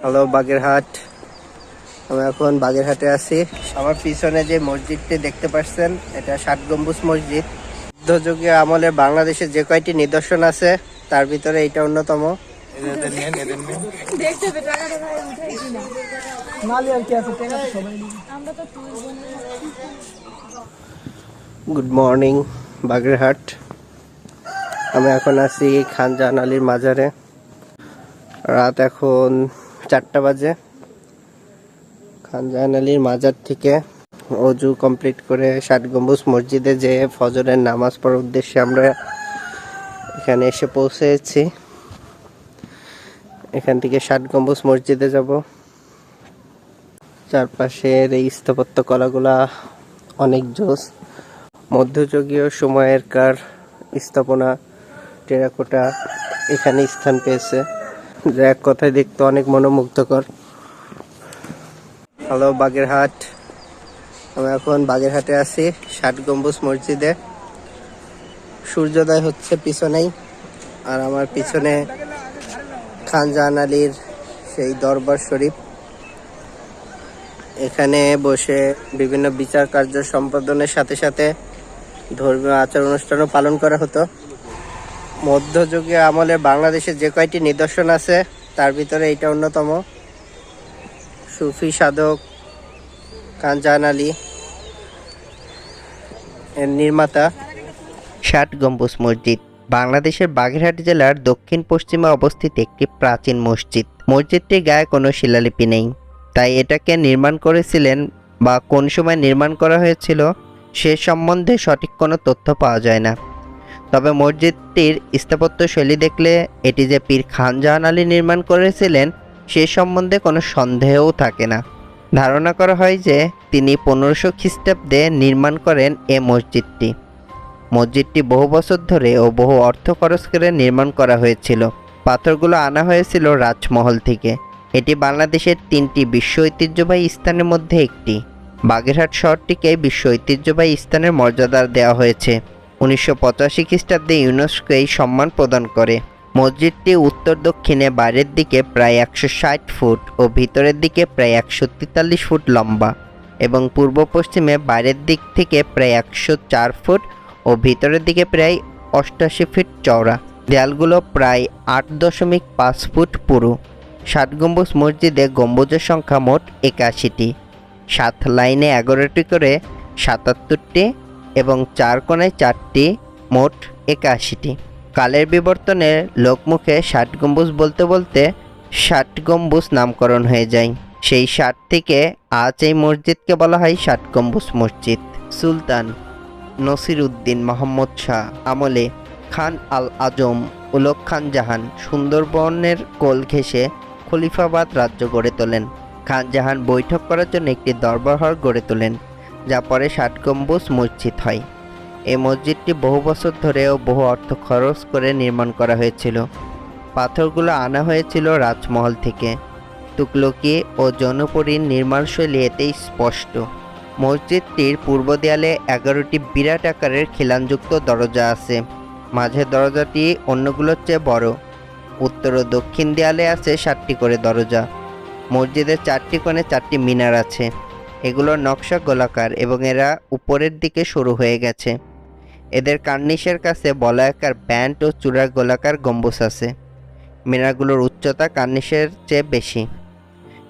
Hello, Bagerhat. আমি এখন বাগেরহাটে আছি। আমার পিছনে যে মসজিদটি দেখতে পাচ্ছেন, এটা ষাট গম্বুজ মসজিদ। মধ্যযুগীয় আমলে বাংলাদেশে যে কয়টি নিদর্শন আছে, তার ভিতরে এটা অন্যতম। Good morning Bagerhat. আমি এখন আছি খানজাহান আলীর মাজারে। রাত এখন চারটা বাজে। খানজাহান আলীর মাজার থেকে অজু কমপ্লিট করে ষাট গম্বুজ মসজিদে যে ফজরের নামাজ পড়ার উদ্দেশ্যে আমরা এখানে এসে পৌঁছেছি। এখান থেকে ষাট গম্বুজ মসজিদে যাব। চারপাশের এই স্থাপত্য কলাগুলা অনেক জোস। মধ্যযুগীয় সময়ের কার স্থাপনা, টেরাকোটা এখানে স্থান পেয়েছে। যা এক কথায় দেখতে অনেক মনোমুগ্ধকর। হ্যালো, বাগেরহাট। আমি এখন বাগেরহাটে আছি, ষাট গম্বুজ মসজিদে। সূর্যোদয় হচ্ছে পিছনেই, আর আমার পিছনে খানজাহান আলীর সেই দরবার শরীফ। এখানে বসে বিভিন্ন বিচার কার্য সম্পাদনের সাথে সাথে ধর্মীয় আচার অনুষ্ঠানও পালন করা হতো। মধ্যযুগীয় আমলে বাংলাদেশে যে কয়টি নিদর্শন আছে, তার ভিতরে এটা অন্যতম। সুফি সাধক কানজাহান আলী, এর নির্মাতা। ষাট গম্বুজ মসজিদ। বাংলাদেশের বাগেরহাট জেলার দক্ষিণ পশ্চিমে অবস্থিত একটি প্রাচীন মসজিদ। মসজিদটির গায়ে কোনো শিলালিপি নেই। তাই এটাকে নির্মাণ করেছিলেন বা কোন সময় নির্মাণ করা হয়েছিল, সে সম্বন্ধে সঠিক কোনো তথ্য পাওয়া যায় না। তবে মসজিদটির স্থাপত্য শৈলী দেখলে এটি যে পীর খানজাহান আলী নির্মাণ করেছিলেন, সে সম্বন্ধে কোনো সন্দেহও থাকে না। ধারণা করা হয় যে তিনি পনেরোশো খ্রিস্টাব্দে নির্মাণ করেন এ মসজিদটি। মসজিদটি বহু বছর ধরে ও বহু অর্থ খরচ করে নির্মাণ করা হয়েছিল। পাথরগুলো আনা হয়েছিল রাজমহল থেকে। এটি বাংলাদেশের তিনটি বিশ্ব ঐতিহ্যবাহী স্থানের মধ্যে একটি। বাগেরহাট শহরটিকে বিশ্ব ঐতিহ্যবাহী স্থানের মর্যাদা দেওয়া হয়েছে। উনিশশো পঁচাশি খ্রিস্টাব্দে ইউনেস্কো এই সম্মান প্রদান করে। মসজিদটি উত্তর দক্ষিণে বাইরের দিকে প্রায় একশো ষাট ফুট ও ভিতরের দিকে প্রায় একশো তেতাল্লিশ ফুট লম্বা এবং পূর্ব পশ্চিমে বাইরের দিক থেকে প্রায় একশো চার ফুট ও ভিতরের দিকে প্রায় অষ্টাশি ফিট চওড়া। দেয়ালগুলো প্রায় আট দশমিক পাঁচ ফুট পুরু। ষাট গম্বুজ মসজিদে গম্বুজের সংখ্যা মোট একাশিটি। সাত লাইনে এগারোটি করে সাতাত্তরটি এবং চার কোণায় চারটি, মোট একাশিটি। কালের বিবর্তনে লোকমুখে ষাট গম্বুজ বলতে বলতে ষাট গম্বুজ নামকরণ হয়ে যায়। সেই ষাট থেকে আজ এই মসজিদকে বলা হয় ষাট গম্বুজ মসজিদ। সুলতান নসির উদ্দিন মোহাম্মদ শাহ আমলে খান আল আজম উলক খান জাহান সুন্দরবনের কোল ঘেঁষে খলিফাবাদ রাজ্য গড়ে তোলেন। খান জাহান বৈঠক করার জন্য একটি দরবার হল গড়ে তোলেন। যা পরে ষাট গম্বুজ মসজিদ হয়। এই মসজিদটি বহু বছর ধরে ও বহু অর্থ খরচ করে নির্মাণ করা হয়েছিল। পাথরগুলো আনা হয়েছিল রাজমহল থেকে। তুকলকি ও জনপরীর নির্মাণশৈলী এতেই স্পষ্ট। মসজিদটির পূর্ব দেয়ালে এগারোটি বিরাট আকারের খিলানযুক্ত দরজা আছে। মাঝের দরজাটি অন্যগুলোর চেয়ে বড়। উত্তর ও দক্ষিণ দেয়ালে আছে সাতটি করে দরজা। মসজিদের চারটি কোণে চারটি মিনার আছে। এগুলোর নকশা গোলাকার এবং এরা উপরের দিকে সরু হয়ে গেছে। এদের কার্নিশের কাছে বলয়াকার ব্যান্ড ও চূড়ার গোলাকার গম্বুজ আছে। মিনারগুলোর উচ্চতা কার্নিশের চেয়ে বেশি।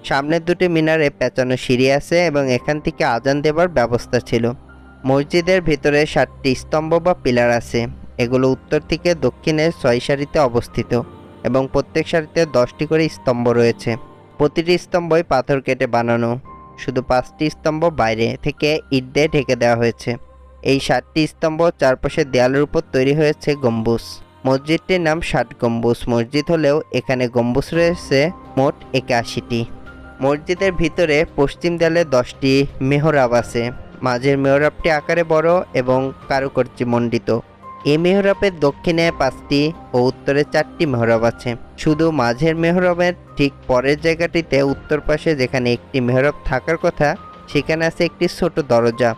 সামনের দুটি মিনারে পেঁচানো সিঁড়ি আছে এবং এখান থেকে আজান দেবার ব্যবস্থা ছিল। মসজিদের ভিতরে সাতটি স্তম্ভ বা পিলার আছে। এগুলো উত্তর থেকে দক্ষিণে ছয় সারিতে অবস্থিত এবং প্রত্যেক সারিতে দশটি করে স্তম্ভ রয়েছে। প্রতিটি স্তম্ভই পাথর কেটে বানানো। শুধু পাঁচটি স্তম্ভ বাইরে থেকে ইট দিয়ে ঢেকে দেওয়া হয়েছে। এই সাতটি স্তম্ভ চারপাশের দেয়ালের উপর তৈরি হয়েছে গম্বুজ। মসজিদটির নাম ষাট গম্বুজ। মসজিদ হলেও এখানে গম্বুজ রয়েছে মোট একাশিটি। মসজিদের ভিতরে পশ্চিম দেয়ালে দশটি মেহরাব আছে। মাঝের মেহরাবটি আকারে বড় এবং কারুকার্য এই মেহরাবের দক্ষিণে পাঁচটি ও উত্তরে চারটি মেহরাব আছে। শুধু মাঝের মেহরাবের ঠিক পরের জায়গাটিতে উত্তর পাশে যেখানে একটি মেহরাব থাকার কথা, সেখানে আছে একটি ছোট দরজা।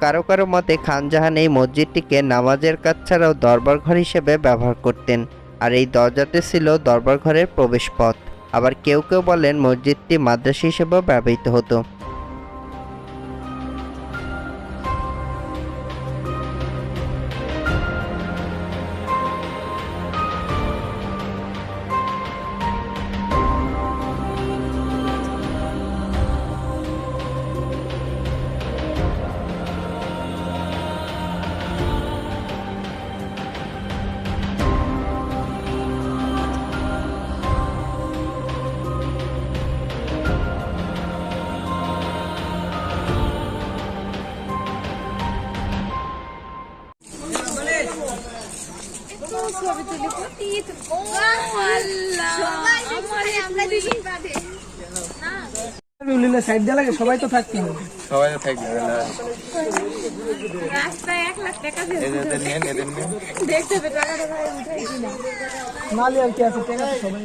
কারও কারও মতে খানজাহান এই মসজিদটিকে নামাজের কাজ ছাড়াও দরবার ঘর হিসেবে ব্যবহার করতেন, আর এই দরজাটি ছিল দরবার ঘরের প্রবেশ পথ আবার কেউ কেউ বলেন মসজিদটি মাদ্রাসা হিসেবেও ব্যবহৃত হতো। কত ছবি সবাই তো থাকতে হবে সবাই নালি আর কি আছে সবাই